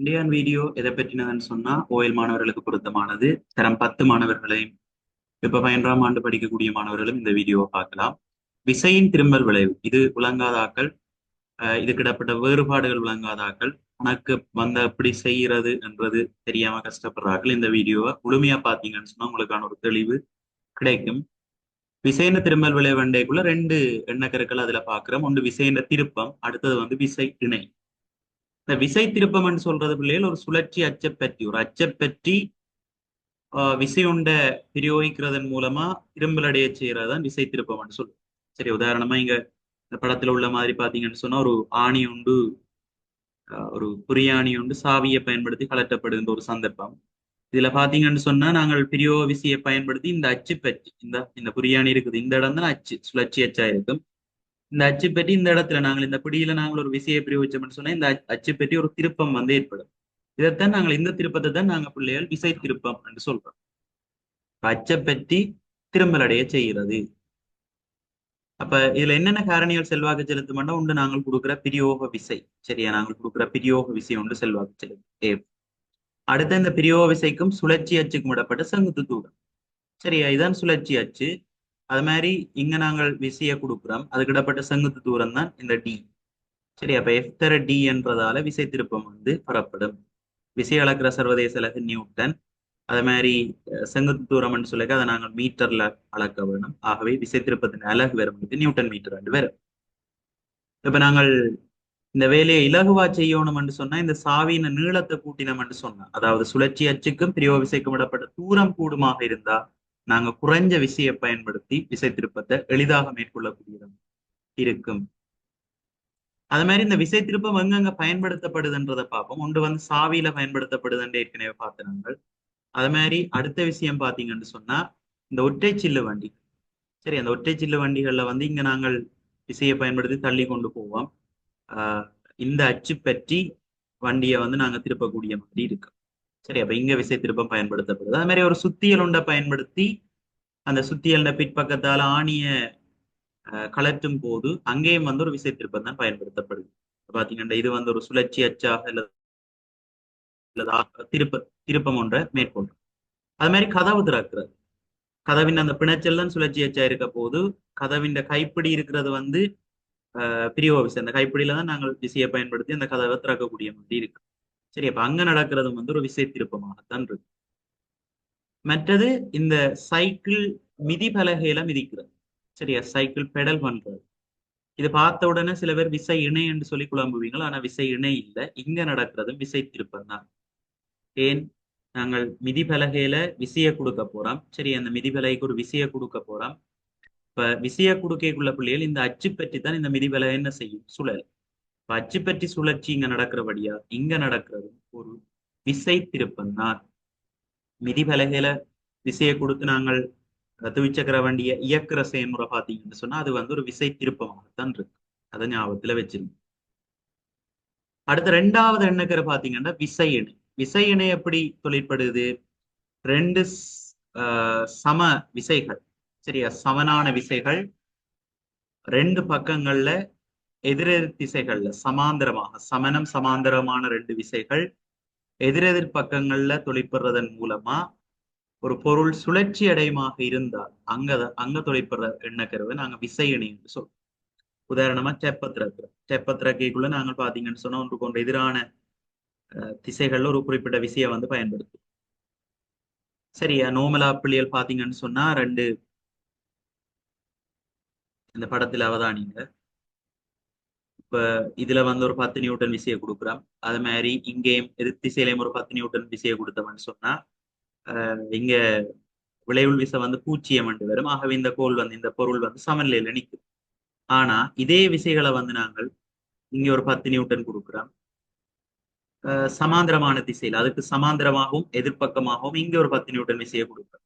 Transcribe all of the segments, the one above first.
இந்தியான் video எதை பற்றினதுன்னு சொன்னா oil மாணவர்களுக்கு பொருத்தமானது. தரம் பத்து மாணவர்களையும் இப்ப பன்னெண்டாம் ஆண்டு படிக்கக்கூடிய மாணவர்களும் இந்த வீடியோவை பார்க்கலாம். விசையின் திரும்பல் விளைவு. இது விளங்காதாக்கள். அஹ் இதுக்கு இடப்பட்ட வேறுபாடுகள் விளங்காதாக்கள். உனக்கு வந்த எப்படி செய்யறது என்றது தெரியாம கஷ்டப்படுறார்கள். இந்த வீடியோவை முழுமையா பாத்தீங்கன்னு சொன்னா உங்களுக்கான ஒரு தெளிவு கிடைக்கும். விசைன திரும்பல் விளைவண்டைக்குள்ள ரெண்டு எண்ணக்கருக்கள் அதுல பாக்குறோம் ஒன்று விசைன திருப்பம் அடுத்தது வந்து விசை இணை. இந்த விசை திருப்பம்னு சொல்றது பிள்ளைகள் ஒரு சுழற்சி அச்சப்பற்றி ஒரு அச்சப்பற்றி ஆஹ் விசையுண்ட பிரயோகிக்கிறதன் மூலமா இரும்பலடைய செய்யறதுதான் விசை திருப்பம்னு சொல்லுவோம் சரி உதாரணமா இங்க இந்த படத்துல உள்ள மாதிரி பாத்தீங்கன்னு சொன்னா ஒரு ஆணி உண்டு ஒரு புரியாணி உண்டு சாவியை பயன்படுத்தி கலட்டப்படுகின்ற ஒரு சந்தர்ப்பம். இதுல பாத்தீங்கன்னு சொன்னா நாங்கள் பிரியோ விசையை பயன்படுத்தி இந்த அச்சு பற்றி இந்த இந்த புரியாணி இருக்குது இந்த இடம் தான் அச்சு சுழற்சி அச்சா இருக்கும். இந்த அச்சுப்பெட்டி இந்த இடத்துல நாங்கள் இந்த பிடியில நாங்கள் ஒரு விசையை பிரயோகிச்சோம்னு சொன்னா இந்த அச்சுப்பெட்டி ஒரு திருப்பம் வந்து ஏற்படும். இதைத்தான் நாங்கள் இந்த திருப்பத்தை தான் நாங்க பிள்ளைகள் விசை திருப்பம் என்று சொல்றோம். அச்சப்பெட்டி திரும்பலடைய திரும்பல் அடைய செய்கிறது. அப்ப இதுல என்னென்ன காரணிகள் செல்வாக்கு செலுத்துமெண்டா உண்டு நாங்கள் கொடுக்குற பிரியோக விசை. சரியா? நாங்கள் கொடுக்குற பிரியோக விசை உண்டு செல்வாக்கு செலுத்தும். ஏ. அடுத்த இந்த பிரியோக விசைக்கும் சுழற்சி அச்சுக்கும் விடப்பட்ட செங்குத்து தூரம். சரியா? இதான் சுழற்சி அச்சு. அது மாதிரி இங்க நாங்கள் விசையை கொடுக்குறோம். அதுக்கு இடப்பட்ட செங்குத்து தூரம் தான் இந்த டி சரி அப்ப எஃப்தர டி என்றதால விசை திருப்பம் வந்து பெறப்படும். விசை அளக்கிற சர்வதேச அலகு நியூட்டன். அது மாதிரி செங்குத்து தூரம்னு சொல்லிக்க அதை நாங்கள் மீட்டர்ல அளக்க வேணும். ஆகவே விசை திருப்பத்தின் அலகு வரும் நியூட்டன் மீட்டர் ரெண்டு வரும். இப்ப நாங்கள் இந்த வேலையை இலகுவா செய்யணும்னு சொன்னா இந்த சாவின நீளத்தை கூட்டினோம்னு சொன்னா அதாவது சுழற்சி அச்சுக்கும் பிரியோ விசைக்கும் விடப்பட்ட தூரம் கூடுமாக இருந்தா நாங்க குறைஞ்ச விசையை பயன்படுத்தி விசை திருப்பத்தை எளிதாக மேற்கொள்ளக்கூடியதாக இருக்கும். அது மாதிரி இந்த விசை திருப்பம் எங்கெங்க பயன்படுத்தப்படுதுன்றதை பார்ப்போம். ஒன்று வந்து சாவியில பயன்படுத்தப்படுதுன்னு ஏற்கனவே பார்த்துனாங்கள் அது மாதிரி அடுத்த விஷயம் பாத்தீங்கன்னு சொன்னா இந்த ஒற்றை சில்லு வண்டி. சரி அந்த ஒற்றை சில்லு வண்டிகள்ல வந்து இங்க நாங்கள் விசையை பயன்படுத்தி தள்ளி கொண்டு போவோம். ஆஹ் இந்த அச்சு பற்றி வண்டியை வந்து நாங்க திருப்பக்கூடிய மாதிரி இருக்கு. சரி அப்ப இங்க விசை திருப்பம் பயன்படுத்தப்படுது. அது மாதிரி ஒரு சுத்தியல் உண்டை பயன்படுத்தி அந்த சுத்தியல்ட பிற்பக்கத்தால் ஆணிய கலற்றும் போது அங்கேயும் வந்து ஒரு விசை திருப்பம் தான் பயன்படுத்தப்படுது. பாத்தீங்கன்னா இது வந்து ஒரு சுழற்சி அச்சாக திருப்ப திருப்பம் ஒன்றை மேற்கொள்றோம் அது மாதிரி கதவு திறக்கிறது. கதவின் அந்த பிணைச்சல் தான் சுழற்சி அச்சா இருக்க போது கதவின் கைப்பிடி இருக்கிறது வந்து பிரியோ விசை அந்த கைப்பிடியில தான் நாங்கள் விசையை பயன்படுத்தி அந்த கதவை திறக்கக்கூடிய மாதிரி இருக்கு. சரி அப்ப அங்க நடக்கிறதும் வந்து ஒரு விசை திருப்பமாகத்தான் இருக்கு. மற்றது இந்த சைக்கிள் மிதி பலகையில மிதிக்கிறது. சரியா? சைக்கிள் பெடல் பண்றது. இது பார்த்த உடனே சில பேர் விசை இணை என்று சொல்லி குழம்புவீங்கள் ஆனா விசை இணை இல்லை. இங்க நடக்கிறதும் விசை திருப்பம் தான் ஏன்? நாங்கள் மிதி பலகையில விசைய கொடுக்க போறோம். சரி அந்த மிதி பலகைக்கு ஒரு விசைய கொடுக்க போறோம். இப்ப விசைய கொடுக்கக்குள்ள பிள்ளைகள் இந்த அச்சு பற்றி தான் இந்த மிதி பலகை என்ன செய்யும் சுழல். அச்சு பற்றி சுழற்சி இங்க நடக்கிறபடியா இங்க நடக்கிறது ஒரு விசை திருப்பம் தான். மிதி விசையை கொடுத்து நாங்கள் துவிச்சக்கர வண்டியை இயக்குற செயல்முறை பார்த்தீங்கன்னு சொன்னா அது வந்து ஒரு விசை திருப்பமாகத்தான் இருக்கு. அதை ஞாபகத்துல வச்சிருங்க. அடுத்த ரெண்டாவது எண்ணக்கரை பாத்தீங்கன்னா விசை இணை விசை இணை எப்படி தொழிற்படுது? ரெண்டு சம விசைகள். சரியா? சமனான விசைகள். ரெண்டு பக்கங்கள்ல எதிரெதிர் திசைகள்ல சமாந்தரமாக சமனம் சமாந்தரமான ரெண்டு விசைகள் எதிரெதிர் பக்கங்கள்ல தொழிற்படுறதன் மூலமா ஒரு பொருள் சுழற்சி அடையமாக இருந்தால் அங்க அங்க தொழிற்படுற எண்ணக்கருவை நாங்க விசை என்று சொல்றோம். உதாரணமா செப்பத்திரக்கு செப்பத்திரக்கைக்குள்ள நாங்கள் பாத்தீங்கன்னு சொன்னா ஒன்று கொண்ட எதிரான திசைகள்ல ஒரு குறிப்பிட்ட விசையை வந்து பயன்படுத்தும் சரியா? நோமலா பிள்ளைகள் பாத்தீங்கன்னு சொன்னா ரெண்டு இந்த படத்துல அவதானிங்க. இப்ப இதுல வந்து ஒரு பத்து நியூட்டன் விசையை கொடுக்குறோம் அது மாதிரி இங்கேயும் எதிர் திசையிலையும் ஒரு பத்து நியூட்டன் விசையை கொடுத்தோம்னு சொன்னா இங்க விளைவுள் விசை வந்து பூச்சியம் என்று வரும். ஆகவே இந்த கோல் வந்து இந்த பொருள் வந்து சமநிலையில நிற்கும். ஆனா இதே விசைகளை வந்து நாங்கள் இங்க ஒரு பத்து நியூட்டன் கொடுக்குறோம். சமாந்திரமான திசையில் அதுக்கு சமாந்திரமாகவும் எதிர்ப்பக்கமாகவும் இங்க ஒரு பத்து நியூட்டன் விசையை கொடுக்குறோம்.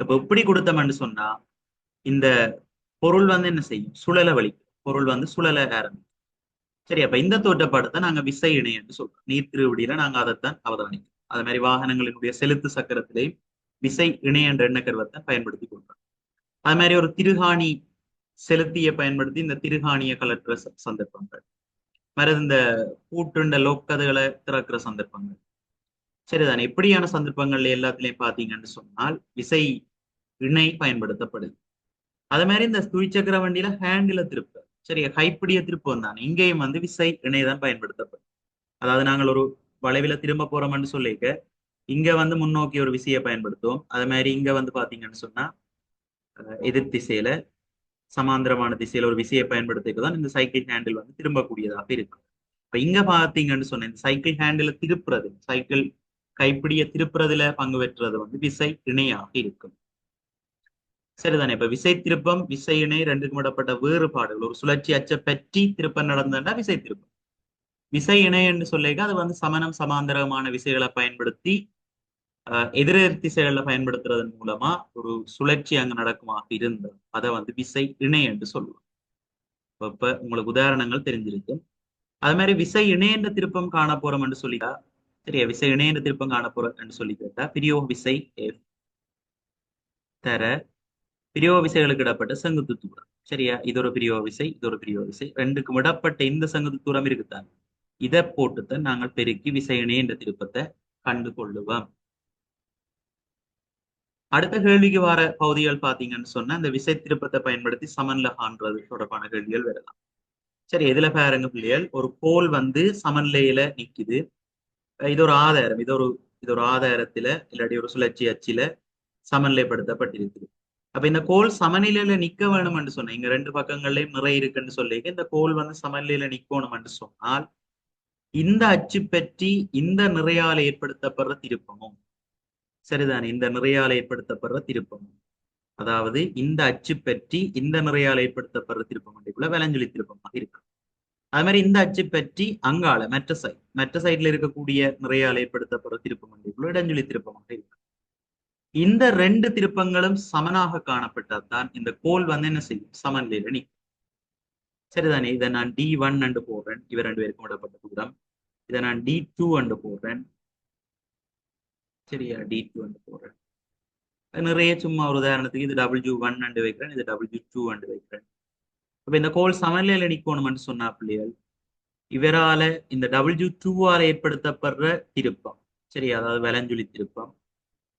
இப்ப இப்படி கொடுத்தோம்னு சொன்னா இந்த பொருள் வந்து என்ன செய்யும்? சுழல வலிக்கும். பொருள் வந்து சுழல ஆரம்பிக்கும். சரி அப்ப இந்த தோற்றப்பாடத்தை நாங்க விசை இணை என்று சொல்றோம். நீர் திருவடியில நாங்க அதைத்தான் அவதானிக்கிறோம். அது மாதிரி வாகனங்களினுடைய செலுத்து சக்கரத்திலேயும் விசை இணை என்ற எண்ணக்கருவத்தை பயன்படுத்தி கொள்றோம் அது மாதிரி ஒரு திருகாணி செலுத்திய பயன்படுத்தி இந்த திருகாணியை கலற்ற சந்தர்ப்பங்கள். மற்றது இந்த கூட்டுண்ட லோக்கதுகளை திறக்கிற சந்தர்ப்பங்கள். சரிதானே? இப்படியான சந்தர்ப்பங்கள்ல எல்லாத்துலயும் பாத்தீங்கன்னு சொன்னால் விசை இணை பயன்படுத்தப்படுது. அது மாதிரி இந்த துவிச்சக்கர வண்டியில ஹேண்டில திருப்பு சரியா? கைப்பிடிய திருப்பம் தானே. இங்கேயும் வந்து விசை இணையதான் பயன்படுத்தப்படும். அதாவது நாங்கள் ஒரு வளைவில திரும்ப போறோம்னு சொல்லிக்க இங்க வந்து முன்னோக்கி ஒரு விசையை பயன்படுத்துவோம். அது மாதிரி இங்க வந்து பாத்தீங்கன்னு சொன்னா எதிர் திசையில சமாந்திரமான திசையில ஒரு விசையை பயன்படுத்திட்டு தான் இந்த சைக்கிள் ஹேண்டில் வந்து திரும்பக்கூடியதாக இருக்கும். இப்ப இங்க பாத்தீங்கன்னு சொன்ன இந்த சைக்கிள் ஹேண்டில திருப்புறது சைக்கிள் கைப்பிடிய திருப்புறதுல பங்கு பெற்றது வந்து விசை இணையாக இருக்கும். சரிதானே? இப்ப விசை திருப்பம் விசை இணை ரெண்டுக்கும் இடப்பட்ட வேறுபாடுகள் ஒரு சுழற்சி அச்ச பற்றி திருப்பம் நடந்தா விசை திருப்பம் விசை இணை என்று சொல்லிக்க அது வந்து சமணம் சமாந்தரமான விசைகளை பயன்படுத்தி எதிரெதிர் திசைகள்ல பயன்படுத்துறதன் மூலமா ஒரு சுழற்சி அங்கு நடக்குமாக இருந்தது. அதை வந்து விசை இணை என்று சொல்லுவோம். இப்ப உங்களுக்கு உதாரணங்கள் தெரிஞ்சிருக்கும். அது மாதிரி விசை இணையன்ற திருப்பம் காண போறோம் என்று சொல்லிட்டா சரியா? விசை இணையன்ற திருப்பம் காண போறோம் என்று சொல்லி கேட்டா பிரியோ விசை தர பிரிய விசைகளுக்கு இடப்பட்ட செங்குத்து தூரம். சரியா? இது ஒரு பிரியோ விசை இது ஒரு பிரிய விசை. ரெண்டுக்கும் இடப்பட்ட இந்த செங்குத்து தூரம் இருக்குதான் இதை போட்டுத்தான் நாங்கள் பெருக்கி விசை இணையன்ற திருப்பத்தை கண்டு கொள்ளுவோம். அடுத்த கேள்விக்கு வர பகுதிகள் பாத்தீங்கன்னு சொன்னா இந்த விசை திருப்பத்தை பயன்படுத்தி சமன்லகான்றது தொடர்பான கேள்விகள் வரலாம். சரி எதுல பாருங்க பிள்ளைகள். ஒரு கோல் வந்து சமநிலையில நிக்குது. இது ஒரு ஆதாரம். இது ஒரு இது ஒரு ஆதாரத்துல இல்லாட்டி ஒரு சுழற்சி அச்சில சமநிலைப்படுத்தப்பட்டிருக்குது. அப்ப இந்த கோல் சமநிலையில நிக்க வேணும்னு சொன்னேன். இங்க ரெண்டு பக்கங்கள்லயும் நிறை இருக்குன்னு சொல்லி இந்த கோல் வந்து சமநிலையில நிக்கணும்னு சொன்னால் இந்த அச்சு பற்றி இந்த நிறையால் ஏற்படுத்தப்படுற திருப்பமும் சரிதானே? இந்த நிறையால் ஏற்படுத்தப்படுற திருப்பமும். அதாவது இந்த அச்சு பற்றி இந்த நிறையால் ஏற்படுத்தப்படுற திருப்பம் அண்டிக்குள்ள விலஞ்சொலி திருப்பமாக இருக்கு அது மாதிரி இந்த அச்சு பற்றி அங்கால மற்ற சைட் மற்ற சைட்ல இருக்கக்கூடிய நிறையால் ஏற்படுத்தப்படுற திருப்பம் அண்டிக்குள்ள இடஞ்சொலி திருப்பமாக இருக்கு. இந்த ரெண்டு திருப்பங்களும் சமனாக காணப்பட்டால்தான் இந்த கோல் வந்து என்ன செய்யும்? சமநிலையில நிற்கும் சரிதானே? இதை நான் டி ஒன் அண்டு போடுறேன். இவர் ரெண்டு பேருக்கும் விடப்பட்ட தூரம். இதை நான் டி டூ அண்டு போடுறேன். சரியா? டி டூ அண்டு போடுறேன். நிறைய சும்மா ஒரு உதாரணத்துக்கு இது டபிள்யூ ஒன் அண்டு வைக்கிறேன் இது டபிள்யூ டூ அண்டு வைக்கிறேன். அப்ப இந்த கோல் சமநிலையில நிக்கணும்னு சொன்னா பிள்ளைகள் இவரால இந்த டபிள்யூ டூவால ஏற்படுத்தப்படுற திருப்பம் சரி அதாவது வலஞ்சுழி திருப்பம்.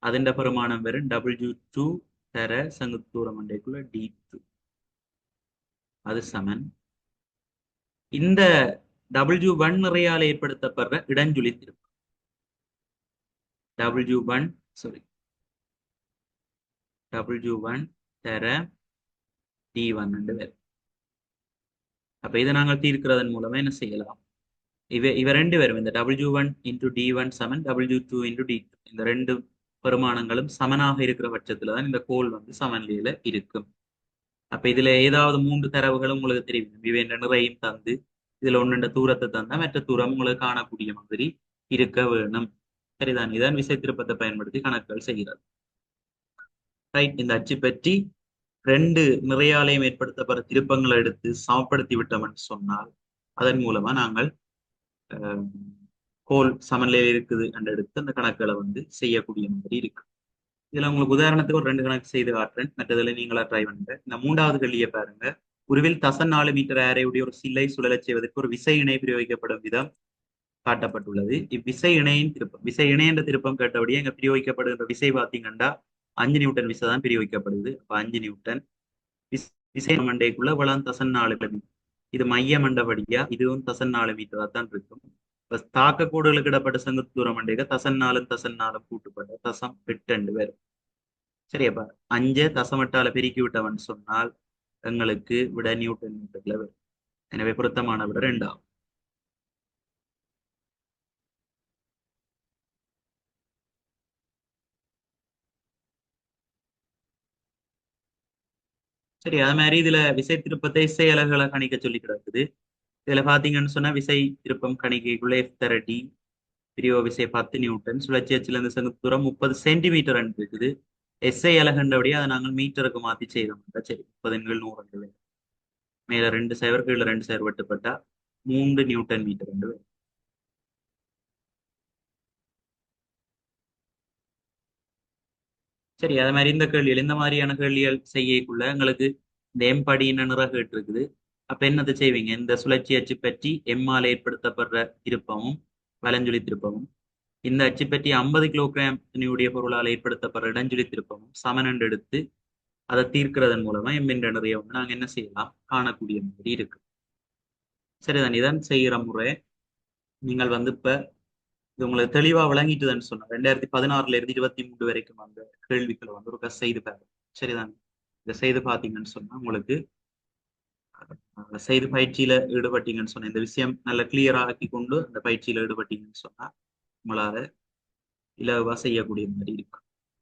അതിന്റെ പ്രമാണം വരും ഡബ്ല്യു ടു തര സംയുക്തൂറം മണ്ടേക്കുള്ള டி டூ அது சமன் இந்த டபிள்யூ ஒன் நிறையால் ஏற்படுத்தப்படுற இடஞ்சுழி திருப்பம் W one sorry W one தர டி ஒன் வரும் அப்ப இதை நாங்கள் தீர்க்கிறதன் மூலமா என்ன செய்யலாம் இவ இவ ரெண்டு வரும் இந்த W one into T one சமன் W two into T two இந்த ரெண்டு வருமானங்களும் சமனாக இருக்கிற பட்சத்துல தான் இந்த கோல் வந்து சமநிலையில இருக்கும். அப்ப இதுல ஏதாவது மூன்று தரவுகளும் உங்களுக்கு தெரியும். இவை நிறையும் தந்து இதுல ஒன்றுண்ட தூரத்தை தந்தா மற்ற தூரம் உங்களுக்கு காணக்கூடிய மாதிரி இருக்க வேணும். சரிதான். இதான் விசை திருப்பத்தை பயன்படுத்தி கணக்குகள் செய்கிறது ரைட். இந்த அச்சு பற்றி ரெண்டு நிறையாலயம் ஏற்படுத்தப்படுற திருப்பங்களை எடுத்து சமப்படுத்தி விட்டோம்னு சொன்னால் அதன் மூலமா நாங்கள் அஹ், கோல் சமநிலையில் இருக்குது என்று எடுத்து அந்த கணக்குகளை வந்து செய்யக்கூடிய மாதிரி இருக்கு. இதுல உங்களுக்கு உதாரணத்துக்கு ஒரு ரெண்டு கணக்கு செய்து காட்டுறேன். மற்றதுல நீங்களா ட்ரை பண்ணுங்க. இந்த மூன்றாவது கல்லியை பாருங்க. உருவில் தசன் நாலு மீட்டர் ஆரையுடைய ஒரு சில்லை சுழலச் செய்வதற்கு ஒரு விசை இணை பிரயோகிக்கப்படும் விதம் காட்டப்பட்டுள்ளது. இவ்விசை இணையின் திருப்பம் விசை இணை என்ற திருப்பம் கேட்டபடியே இங்க பிரயோகிக்கப்படுகின்ற விசை பார்த்தீங்கன்னா அஞ்சு நியூட்டன் விசை தான் பிரயோகிக்கப்படுது. அப்ப அஞ்சு நியூட்டன் விசை மண்டைக்குள்ள வளம் தசன் நாலு இது மைய மண்டபடியா? இதுவும் தசன் நாலு மீட்டரா தான் இருக்கும். தாக்க கூடுகளுக்கு இடப்பட்ட செங்குத்து தூரம் மண்டைக தசன் நாலும் தசன் நாலும் கூட்டுப்பட்ட தசம் எட்டு பேர் சரியாப்பா அஞ்சு தசமட்டால பெருக்கி விட்டவன் சொன்னால் எங்களுக்கு விட நியூட்டன் மீட்டர்ல வரும் எனவே பொருத்தமான விட ரெண்டாகும் சரி அது மாதிரி இதுல விசை திருப்பத்தை இசை அலகுகளை கணிக்க சொல்லி கிடக்குது இதுல பாத்தீங்கன்னு சொன்னா விசை திருப்பம் கணிக்கைக்குள்ள எஃப் தரட்டி பிரியோ விசை பத்து நியூட்டன் சுழற்சி அச்சுல இருந்து செங்குத்து தூரம் முப்பது சென்டிமீட்டர் அனுப்பிருக்குது எஸ்ஐ அலகுண்டபடியே அதை நாங்கள் மீட்டருக்கு மாத்தி செய்தோம் சரி முப்பது எண்கள் நூறு மேல ரெண்டு சைவர் கீழே ரெண்டு சைவர் வெட்டுப்பட்டா மூன்று நியூட்டன் மீட்டர் ரெண்டு பேர் சரி அது மாதிரி இந்த கேள்விகள் இந்த மாதிரியான கேள்விகள் செய்யக்குள்ள எங்களுக்கு இந்த எம்படின்னு நிற கேட்டு இருக்குது? அப்ப என்னது செய்வீங்க? இந்த சுழற்சி அச்சு பற்றி எம்மால் ஏற்படுத்தப்படுற திருப்பமும் வலஞ்சுழி திருப்பமும். இந்த அச்சு பற்றி ஐம்பது கிலோகிராம் துணியுடைய பொருளால் ஏற்படுத்தப்படுற இடஞ்சுழி திருப்பமும் சமனண்டு எடுத்து அதை தீர்க்கிறதன் மூலமா எம்மின்ற நிறைய வந்து நாங்க என்ன செய்யலாம்? காணக்கூடிய மாதிரி இருக்கு. சரிதான் இதான் செய்கிற முறை. நீங்கள் வந்து இப்ப இது உங்களுக்கு தெளிவா விளங்கிட்டுதுன்னு சொன்னா ரெண்டாயிரத்தி பதினாறுல இருந்து இருபத்தி மூணு வரைக்கும் அந்த கேள்விகளை வந்து ஒரு செய்து பாருங்க. சரிதான் இதை செய்து பார்த்தீங்கன்னு சொன்னா உங்களுக்கு செய்து பயிற்சியில ஈடுபட்டீங்கன்னு சொன்னா இந்த விஷயம் நல்ல கிளியரா ஆக்கி கொண்டு அந்த பயிற்சியில ஈடுபட்டீங்கன்னு சொன்னா உங்களால இலவா செய்யக்கூடிய மாதிரி இருக்கும்.